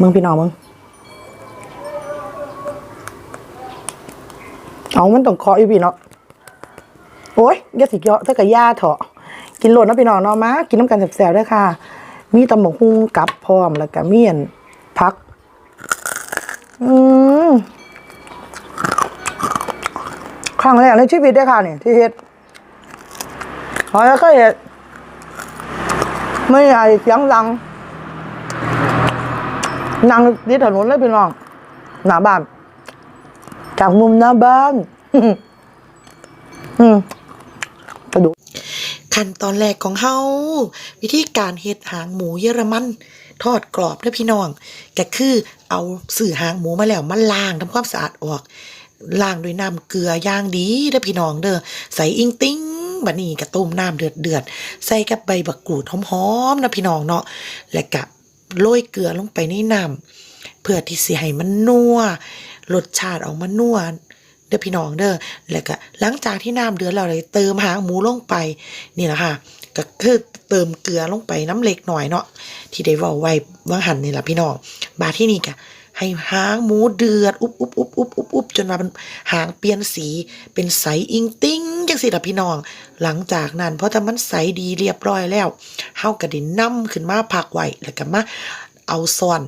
มึงพี่น้องมึงเอามันต้องเคาะอยู่พี่เนาะโอ้ยยาสิเยอะถ้ากับย่าเถอะกินโหลดนะพี่น้องเนาะมา กินน้ำกันแสบๆด้วยค่ะ มีตำบกหุ่งกับพร้อมแล้วก็เมียนพัก อืมครั้งแรกในชีวิตด้วยค่ะเนี่ยที่เฮ็ดขอแล้วก็เฮ็ดไม่ใหญ่เสียงดัง นั่งดิถนนเลยพี่น้อง หน้าบ้าน จากมุมหน้าบ้าน อืมกระดูกขั้นตอนแรกของเฮาวิธีการเฮ็ดหางหมูเยอรมัน ทอดกรอบเด้อพี่น้องก็คือเอาสื่อหางหมูมาแล้วมาล้างทำความสะอาดออกล้างด้วยน้ำเกลือย่างดีเด้อพี่น้องเด้อใส่อิงติ้งบัดนี้ก็ต้มน้ำเดือดเดือดใส่กับใบบักกรูดหอมๆนะพี่น้องเนาะแล้วก็ โรยเกลือลงไปในน้ำเพื่อที่สิให้มันนัวรสชาติออกมานัวเด้อพี่น้องเด้อแล้วก็หลังจากที่น้ำเดือดแล้วเลยเติมหางหมูลงไปนี่แหละค่ะก็คือเติมเกลือลงไปน้ำเล็กหน่อยเนาะที่ได้ว่าไว้ว่างหันนี่แหละพี่น้องบาที่นี่กะ ให้หางหมูเดือด อุบอุบอุบอุบอุบอุบจนมาเป็นหางเปลี่ยนสี เป็นใสอิงติ้งจังสิล่ะพี่น้อง หลังจากนั้นเพราะถ้ามันใสดีเรียบร้อยแล้วเฮาก็ได้นำขึ้นมาพักไว้แล้วก็มาเอาซ่อน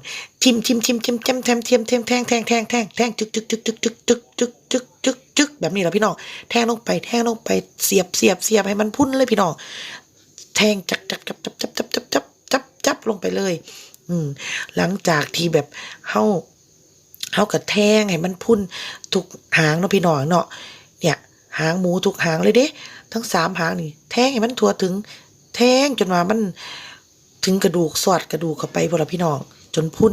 ทิมทิมทิมทิมทิมแทมเทียมเทียมแทงแทงแทงแทงแทงจึกจึกจึกจึกจึกจึกจึกจึกจึกจึกแบบนี้แหละพี่น้องแทงลงไปแทงลงไปเสียบเสียบเสียบให้มันพุ่นเลยพี่น้อง แทงจับจับจับจับจับจับจับจับจับลงไปเลย อืม หลังจากที่แบบเฮาเฮากระแทงให้มันพุ่นทุกหางเนาะพี่น้องเนาะเนี่ย หางหมูทุกหางเลยเด้ทั้งสามหางนี่แทงให้มันทั่วถึง แทงจนว่ามันถึงกระดูกสอดกระดูกเข้าไปพวกเราพี่น้องจนพุ่น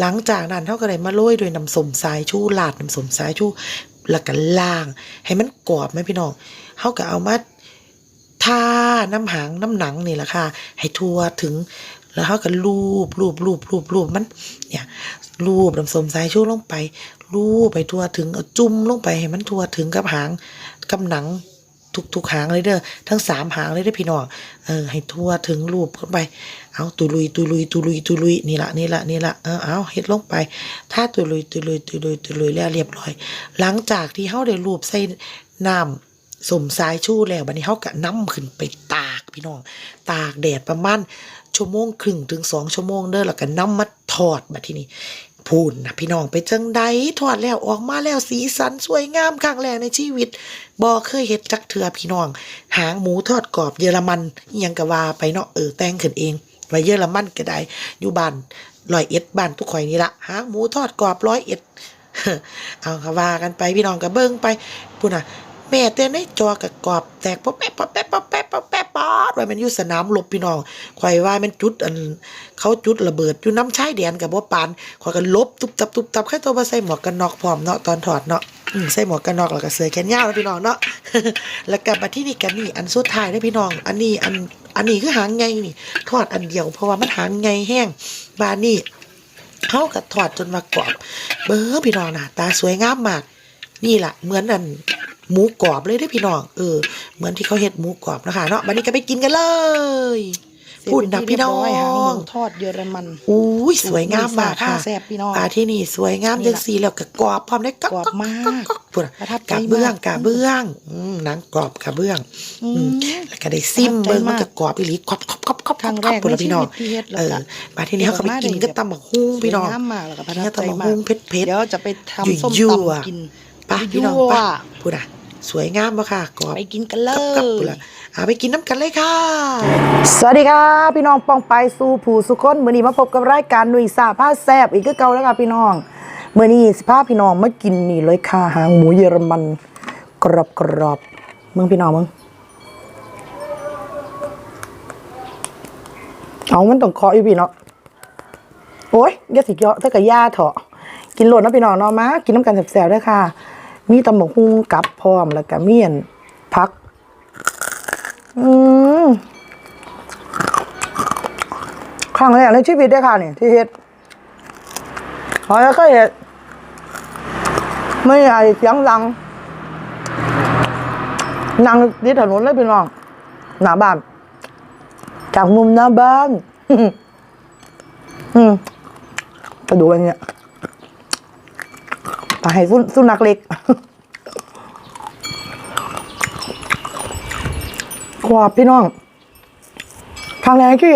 หลังจากนั้นเขาก็เลยมาโรยด้วยน้ำส้มสายชูลาดน้ำส้มสายชูแล้วก็ล่าง ให้มันกรอบไหมพี่น้องเขาก็เอามาทาน้ำหางน้ำหนังนี่แหละค่ะ ให้ทั่วถึง แล้วเขาก็ลูบลูบลูบลูบลูบมัน เนี่ยลูบน้ำส้มสายชูลงไปลูบไปทั่วถึงเอาจุ่มลงไปให้มันทั่วถึงกับหางกับหนังทุกทุกหางเลยเด้อทั้งสามหางเลยเด้อพี่น้องเออให้ทั่วถึงรูปเข้าไป เอาตุลุยตุลุยตุลุยตุลุยนี่ละนี่ละนี่ละเออเอาเฮ็ดลงไป ถ้าตุลุยตุลุยตุลุยตุลุยแล้วเรียบร้อย หลังจากที่เฮาได้รูปใส่น้ำสมสายชูแล้วบัดนี้เฮาก็นำขึ้นไปตากพี่น้อง ตากแดดประมาณ ชั่วโมงครึ่งถึงสองชั่วโมงเด้อแล้วก็นำมาทอดบัดทีนี้พูนนะพี่น้องไปจังใดทอดแล้วออกมาแล้วสีสันสวยงามครั้งแรกในชีวิตบ่เคยเฮ็ดจักเถือพี่น้อง หางหมูทอดกรอบเยอรมันยังก็ว่าไปเนาะเออแต่งขึ้นเองไว้เยอรมันก็ได้อยู่บ้านร้อยเอ็ดบ้านทุกข่อยนี่ละหางหมูทอดกรอบร้อยเอ็ดเอาก็ว่ากันไปพี่น้องก็เบิ่งไปพูดน่ะ แม่เต้นในจอกับกรอบแตกป๊อปแป๊บป๊อปแป๊บป๊อปแป๊บป๊อปแป๊บป๊อดไว้มันอยู่สนามรบพี่น้องข่อยว่ามันจุดอันเขาจุดระเบิดอยู่น้ำชายแดนกับบ่ปานข่อยก็ลบตุบตับตุบตับแค่ตัวมาใส่หมวกกันน็อกพร้อมเนาะตอนถอดเนาะใส่หมวกกันน็อกแล้วก็เสื้อแขนยาวแล้วพี่น้องเนาะแล้วก็มาที่นี่กันนี่อันสุดท้ายเด้อพี่น้อง อันนี้อันอันนี้คือหางไงนี่ทอดอันเดียวเพราะว่ามันหางไงแห้งบานนี่เขาก็ทอดจนมากรอบเบ้อพี่น้องน้าตาสวยงามมาก นี่แหละเหมือนอันหมูกรอบเลยเด้อพี่น้องเออ เหมือนที่เขาเฮ็ดหมูกรอบนะคะเนาะบัดนี้ก็ไปกินกันเลยพูดนะพี่น้อเสร็จเป็นที่เรียบร้อยหางหงมูทอดเยอรมันอุ้ยสวยงามมากค่ะแซ่บพี่น้องปลาที่นี่สวยงามนี่จัล่ะงสีแล้วก็กรอบพร้อมได้กรอบมากพูดประทับใจกะเบื้องมากกะเบื้องอืมหนังกรอบกะเบื้องอือืมมแล้วก็ได้ซิมประทับใจเบิ้งมันมากก็กรอบอีหลีกรอบกรอบกรอบกรอบครั้งแรกพูดแล้วพี่น้องในชีวิตที่เฮ็ดแล้วเออก็มาที่นี่เขาก็ไปกินก็ตำบักหุ่งพี่น้องสวยงามมากแล้วก็ประทับเนี่ยใจตำบักมากหุ่งเผ็ดเผ็ดเดี๋ยวจะไปทำส้มยั่วตำกิน ปะพี่น้องยั่วปะพูดอะสวยงามปะค่ะกรอบไปกินกันเลกับยพูดละอะไปกินน้ำกันเลยค่ะ สวัสดีค่ะ พี่น้องปองไปสู่ผู้สุคนมื้อนี้มาพบกับรายการหนุ่ยสาผ้าแซบอีกคือเก่าแล้วค่ะพี่น้องมื้อนี้สิพาพี่น้องมากินนี่เลยค่ะหางหมูเยอรมัน กรอบกรอบๆมึงพี่น้องมึงเอามันต้องเคาะอยู่พี่เนาะโอ้ยอย่าสิเยอะถ้ากับย่าเถอะกินโหลดนะพี่น้องเนาะมากินน้ำกันแสบๆด้วยค่ะ มีตำบักหุ่งกับพร้อมแล้วก็เมียนพัก อืมครั้งแรกในชีวิตได้ค่ะนี่ที่เฮ็ดขอแล้วก็เฮ็ดไม่ใหญ่เสียงดังนั่งดิถนนเลยพี่น้องหน้าบ้าน จากมุมหน้าบ้าน อืมกระดูกอะไรเนี่ย ตาให้สุสุนักเล็กกว่าพี่น้องครั้งแรกที่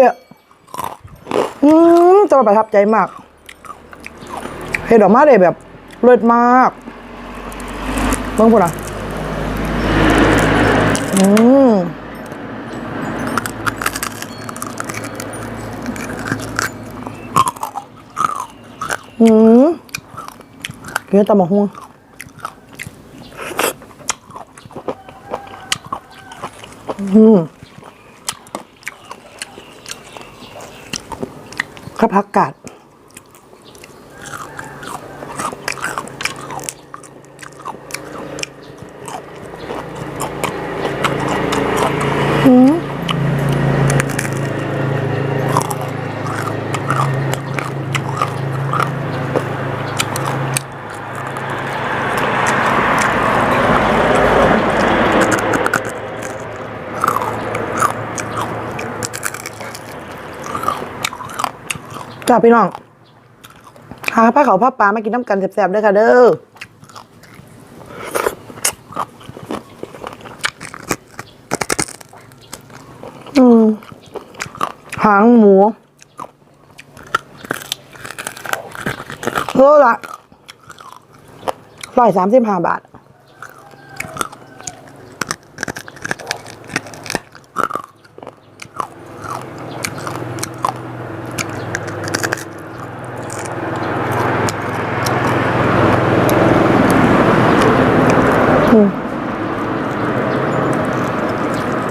อืมจะประทับใจมากเห็ดออกมาเลยแบบเลิศมากเบิ่งพูดอะอืม อืม เนื้อตำบักหุ่งอืมข้าวผักกาด จ้าพี่น้องหาผ้าเขาวผ้าปลามากินน้ำกันแซ่บๆเด้อค่ะเด้ออืมหางหมูโลละร้อยสามสิบห้าบาท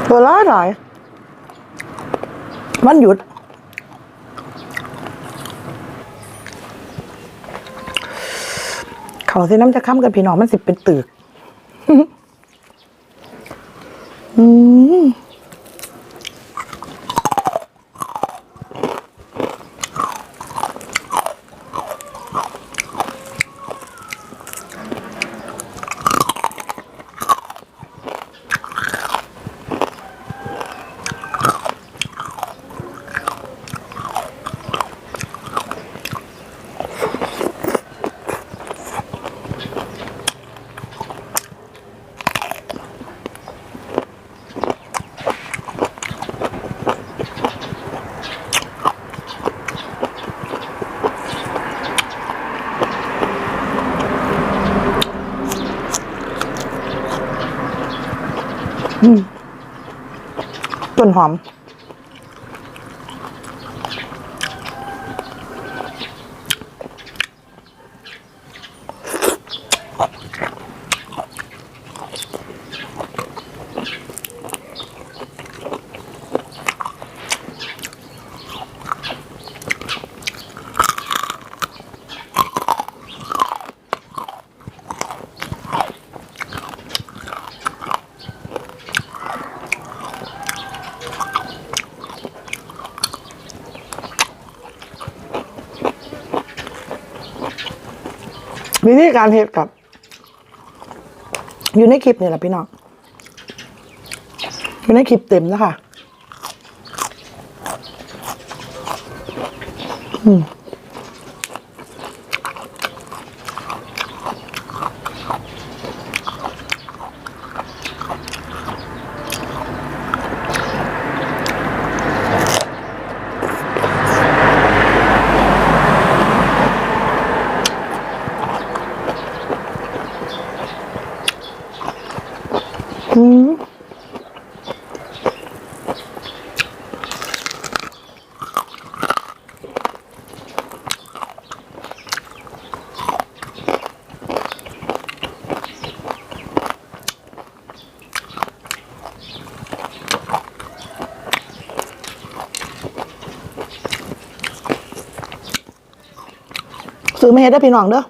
ตัวละหน่อยวันหยุด เขาเส้นน้ำจะค้ำกันพี่น้องมันสิเป็นตึกอืม ต้นหอม วิธีการเฮ็ดกับ อยู่ในคลิปนี่แหละพี่น้องอยู่ในคลิปเต็มนะคะอืม ซื้อมาเฮ็ดได้พี่น้องเด้อ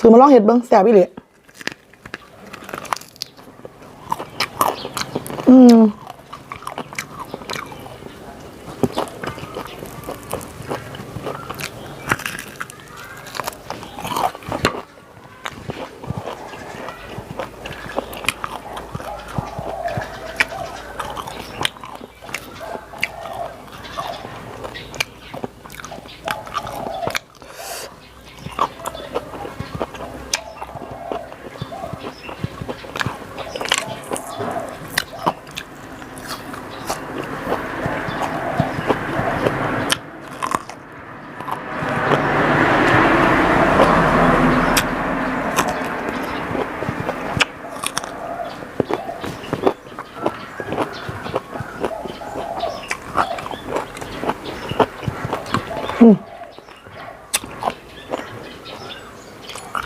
ซื้อมาลองเฮ็ดเบิ่งแซ่บอีหลี อื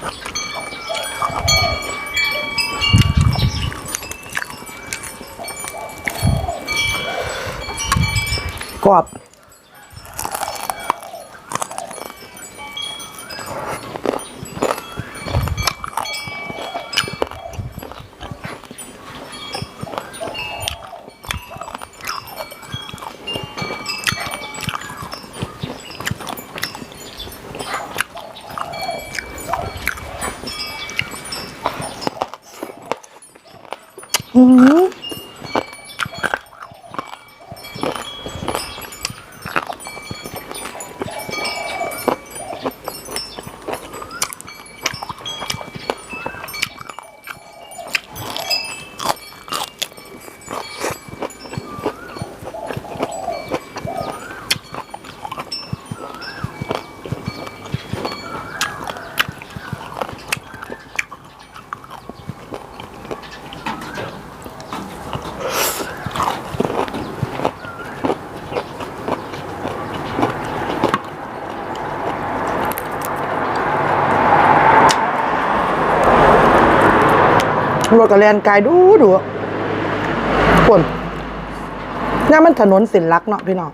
กรอบ อื รถกระแลนกายดูดูคนนี่มันถนนสินลักเนาะพี่น้อง